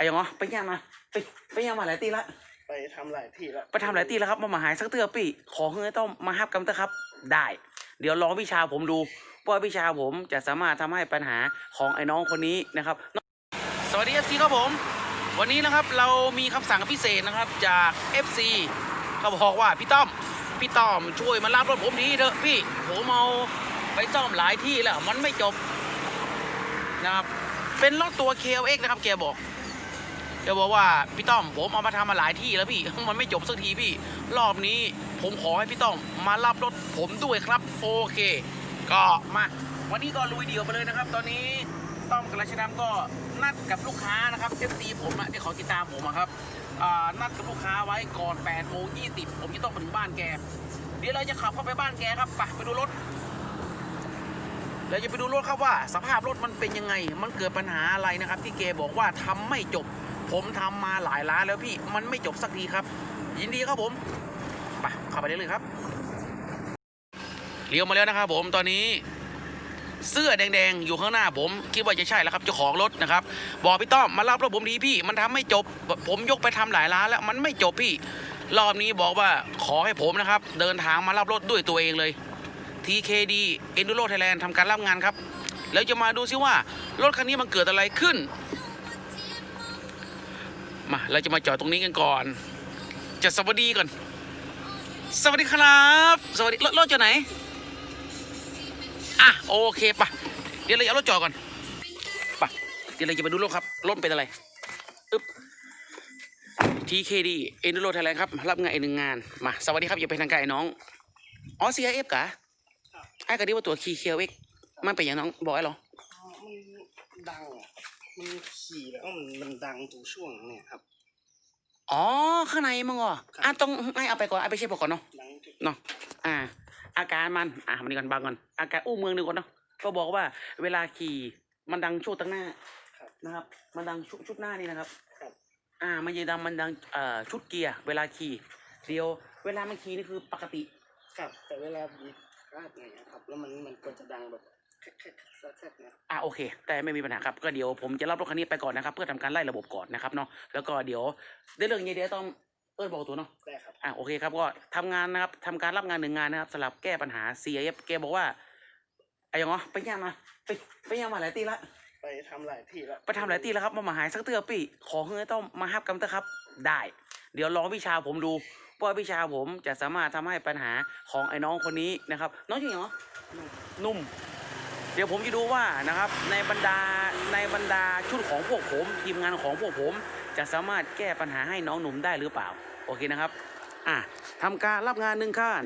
ไอ้ยังเหรอไปย่างมาไปไปย่างมาหลายตีละไปทำหลายที่แล้วไปทำหลายตีแล้วครับมามาหายสักเตือปีขอเฮ้ยต้องมาฮับกันเถอะครับ ได้ เดี๋ยวลองวิชาผมดูว่าวิชาผมจะสามารถทำให้ปัญหาของไอ้น้องคนนี้นะครับ สวัสดี FC ครับผม วันนี้นะครับเรามีคำสั่งพิเศษนะครับจาก FC เขาบอกว่าพี่ต้อมพี่ต้อมช่วยมารับรถผมทีเถอะพี่ผมเอาไปซ่อมหลายที่แล้วมันไม่จบนะครับเป็นรถตัว KLX นะครับแกบอก แกบอกว่าพี่ต้อมผมเอามาทำมาหลายที่แล้วพี่ มันไม่จบสักทีพี่ รอบนี้ผมขอให้พี่ต้อมมารับรถผมด้วยครับ โอเค ก็มาวันนี้ก็ลุยเดียวไปเลยนะครับ ตอนนี้ต้อมกับราชดำก็นัดกับลูกค้านะครับ FC ผมอะที่เขาติดตามผมอะครับอ่านัดกับลูกค้าไว้ก่อน8โมง20ผมจะต้องไปถึงบ้านแก เดี๋ยวเราจะขับเข้าไปบ้านแกครับไปไปดูรถเราจะไปดูรถครับว่าสภาพรถมันเป็นยังไง มันเกิดปัญหาอะไรนะครับ ที่แกบอกว่าทำไม่จบ ผมทำมาหลายร้านแล้วพี่มันไม่จบสักทีครับ ยินดีครับผมไปเข้าไปได้เลยครับเลี้ยวมาแล้วนะครับผมตอนนี้เสื้อแดงๆ อยู่ข้างหน้าผม คิดว่าจะใช่แล้วครับเจ้าของรถนะครับ บอกพี่ต้อมมารับรถผมดีพี่ มันทำไม่จบ ผมยกไปทำหลายร้านแล้วมันไม่จบพี่ รอบนี้บอกว่าขอให้ผมนะครับ เดินทางมารับรถด้วยตัวเองเลย TKD Enduro Thailand ทำการรับงานครับ แล้วจะมาดูซิว่า รถคันนี้มันเกิดอะไรขึ้น มาเราจะมาจอดตรงนี้กันก่อน จะสวัสดีก่อน สวัสดีครับ สวัสดีรถรถจอดไหนอะโอเคปะเดี๋ยวเราจะเอารถจอดก่อนปะเดี๋ยวเราจะไปดูรถครับรถเป็นอะไรอึ๊บ TKD Enduro Thailand ครับรับงานอีกหนึ่งงานมาสวัสดีครับอย่าเป็นทางไกลน้องอ๋อ CIF กะไอ้กะดีว่าตัวคีเคียวเอกมันเป็นอย่างน้องบอกไอ้หรอมันดัง มันขี่แล้วมันมันดังตัวช่วงเนี่ยครับ อ๋อ ข้างในมึงเหรอครับอะต้องไอ้เอาไปก่อนไอ้ไปเช็คก่อนเนาะดังทุกเนาะอ่า อาการมัน อะมันนี่ก่อนบางก่อน อาการอู้เมืองหนึ่งก่อนเนาะ ก็บอกว่าเวลาขี่มันดังช่วงตั้งหน้าครับนะครับ มันดังชุดชุดหน้านี่นะครับ ครับ อ่า มันจะดังมันดังเอ่อชุดเกียร์เวลาขี่เดียว เวลามันขี่นี่คือปกติ ครับ แต่เวลาบีบคาดเนี่ยครับ แล้วมันมันก็จะดังแบบ อ่าโอเค แต่ไม่มีปัญหาครับก็เดี๋ยวผมจะรับรถคันนี้ไปก่อนนะครับ เพื่อทำการไล่ระบบก่อนนะครับเนาะแล้วก็เดี๋ยวได้เรื่องนี้เดี๋ยวต้องเอิ้นบอกตัวเนาะได้ครับอะโอเคครับก็ทำงานนะครับทำการรับงานหนึ่งงานนะครับสำหรับแก้ปัญหา CIF แกบอกว่าไอ้ยังเหรอไปย่างมาไปไปย่างมาหลายตีละไปทำหลายที่แล้วไปทำหลายตีแล้วครับมามาหายสักเตือปีขอเฮ้ยต้องมาฮับกันเถอะครับ ได้ เดี๋ยวลองวิชาผมดูว่าวิชาผมจะสามารถทำให้ปัญหาของไอ้น้องคนนี้นะครับ น้องจริงเหรอนุ่ม เดี๋ยวผมจะดูว่านะครับในบรรดาในบรรดาชุดของพวกผมทีมงานของพวกผม จะสามารถแก้ปัญหาให้น้องหนุ่มได้หรือเปล่า โอเคนะครับอะทำการรับงานหนึ่งขั้น